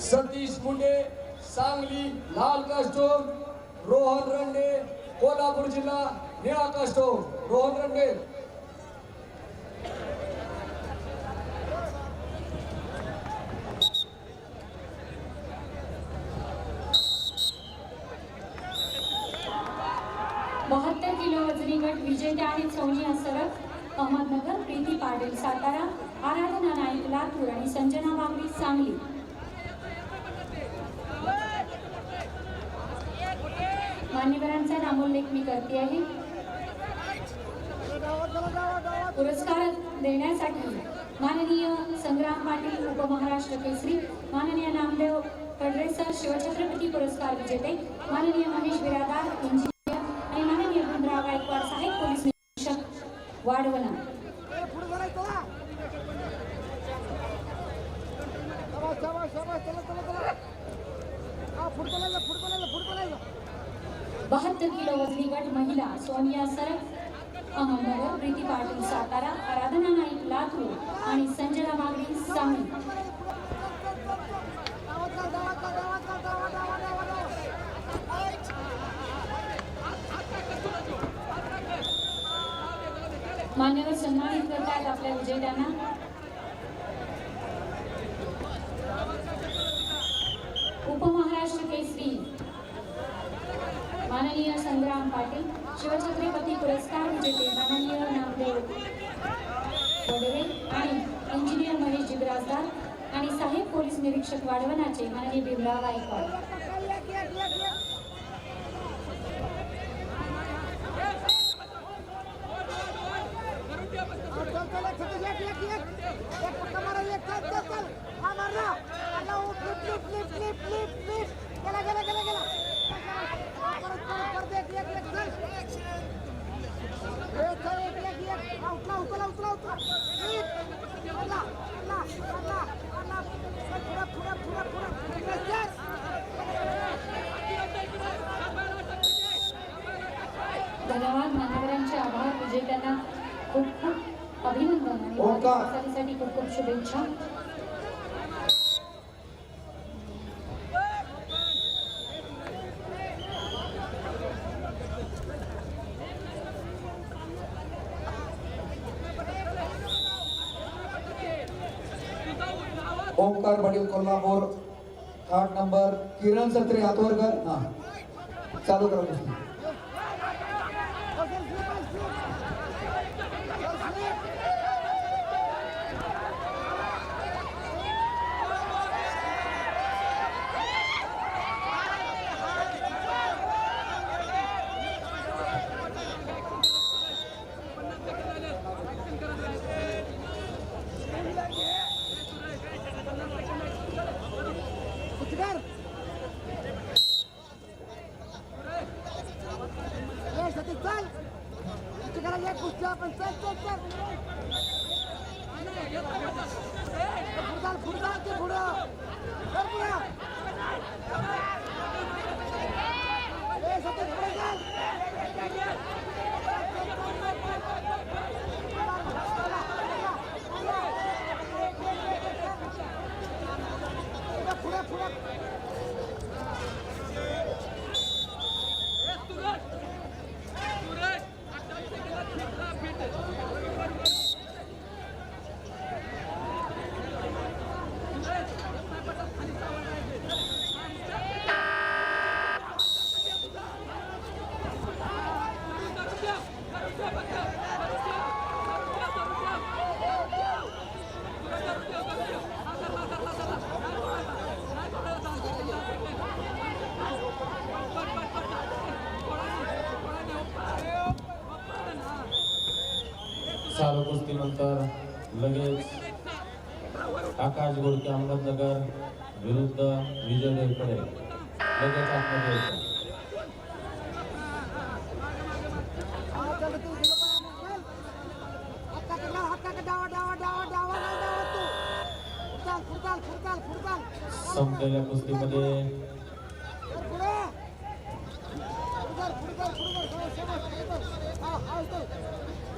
सतीश मुंडे सांगली लाल कास्टोम रोहन रंडे कोल्हापूर जिल्हा निळा कास्टोम रोहन रंडे. बहात्तर किलो वजनी गट विजेते आहेत सोनिया सरक अहमदनगर प्रीती पाटील सातारा आराधना नाईक लातूर आणि संजना बागरी सांगली. मान्यवरांचा नामोल्लेख मी करते आहे. पुरस्कार देण्यासाठी माननीय संग्राम पाटील उपमहाराष्ट्र केसरी माननीय नामदेव फडरेसर शिवछत्रपती पुरस्कार विजेते माननीय महेश बिरादार इंजिनियर आणि माननीय भीमराव गायकवाड सहाय्यक पोलीस निरीक्षक वाढवला चला चला हा पुढे चालायचं पुढे चालायचं पुढे चालायचं बहात्तर किलो वजनी गट महिला सोनिया सरफ अहमदनगर प्रीती पाटील सातारा आराधना नाईक लातूर आणि संजना मागणी सांगली मान्यवर सन्मानित करतात आपल्या विजेत्यांना उपमहाराष्ट्र केसरी माननीय संग्राम पाटील शिवछत्रपती पुरस्कार विजेते माननीय नामदेव वडवे आणि इंजिनियर महेश जिब्राजदार आणि साहेब पोलीस निरीक्षक वाढवण्याचे माननीय भीमराव गायकवाड. धन्यवाद मान्यवरांचे आभार विजेत्यांना खूप खूप अभिनंदन आणि ओंकार. वाटचालीसाठी खूप खूप शुभेच्छा ओंकार पाटील कोल्हापूर. आठ नंबर किरण सत्रे हातवरकर. हां. चालू करा. आपण चल चल चल पुढे चाल पुढे चाल ते पुढं चल पुढं ए सतीश पुढे चल पुढे पुढे चालू कुस्तीनंतर लगेच आकाश गोडके अहमदनगर विरुद्ध विजय देवकडे लगेच आतमध्ये येतो. हा चल तू संपलेल्या कुस्तीमध्ये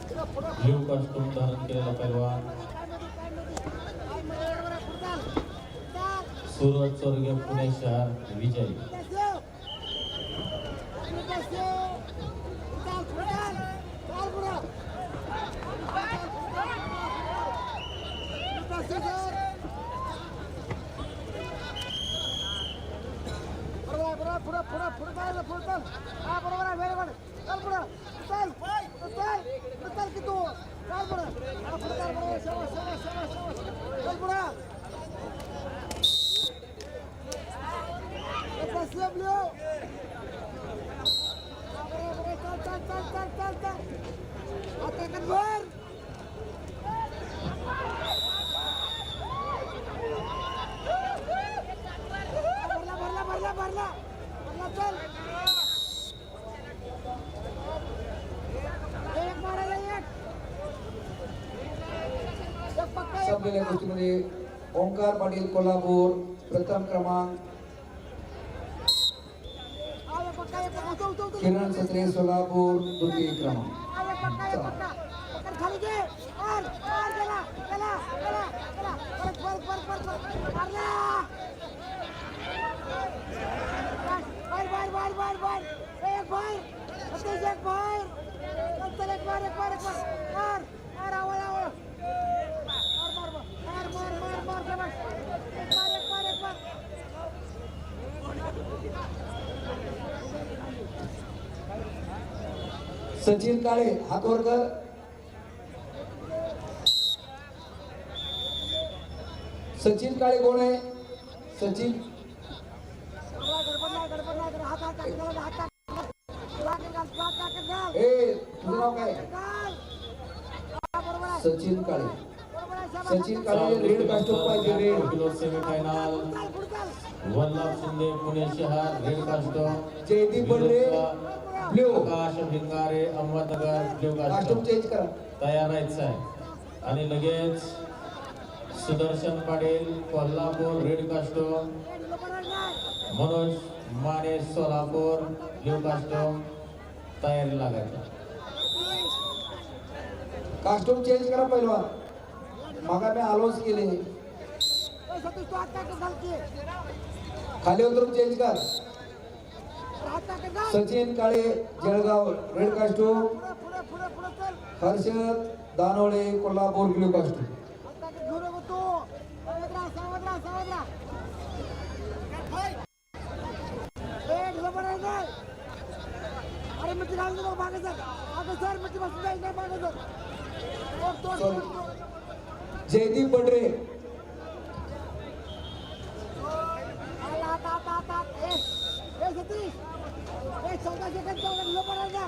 पुढे पुढचाल पुढचाल पुढचाल शाबास शाबास हा हा इथं पुढं पुढं ब्ल्यू कॉस्ट्यूम धारण केलेला पैलवान काय मध्ये काय मध्ये काय मध्ये बरोबर आहे पुढचाल चाल सुरत स्वर्गीय पुणे शहर विजयी Desceu! Ele desceu! Cuidado, cuidado! Claro, Bruno! Ele desceu, senhor! बरोबर बरोबर पुढं पुढं पुढं चालायचं पुढं चल हा पुढं की तू चल पुढं पुढं चल बरोबर शाबास शाबास शाबास शाबास चल पुढं Desceu, Blue! Borough, borough, चल चल चल चल चल चल Ataca वर भरला भरला भरला भरला भरला चल एक मारायला एक एक गोष्टीमध्ये ओंकार पाटील कोल्हापूर प्रथम क्रमांक. किरण सत्रे सोलापूर द्वितीय क्रमांक. चला. सचिन काळे हात वर कर सचिन काळे कोण आहे? सचिन. ए तुझं नाव काय? हा, सचिन काळे. सचिन काळे रेड कास्टूम पाहिजे red. Kilo semifinal. Vallabh Shinde Pune शहर red costume Jaydeep Badre blue Bhingare Ahmednagar blue costume change करा. तयार राहायचं आहे. आणि लगेच Sudarshan Patil Kolhapur red costume. Manoj Mane Solapur blue costume तयारी लागायचं. कास्टूम चेंज करा पहिलवान. मागा मी आलोच केले. खाली उतरून चेंज कर. सचिन काळे जळगाव रेड चल हर्षद दानोळे कोल्हापूर ब्ल्यू कास्टूम हात टाक चौदा सेकंद, चौदा, बरोबर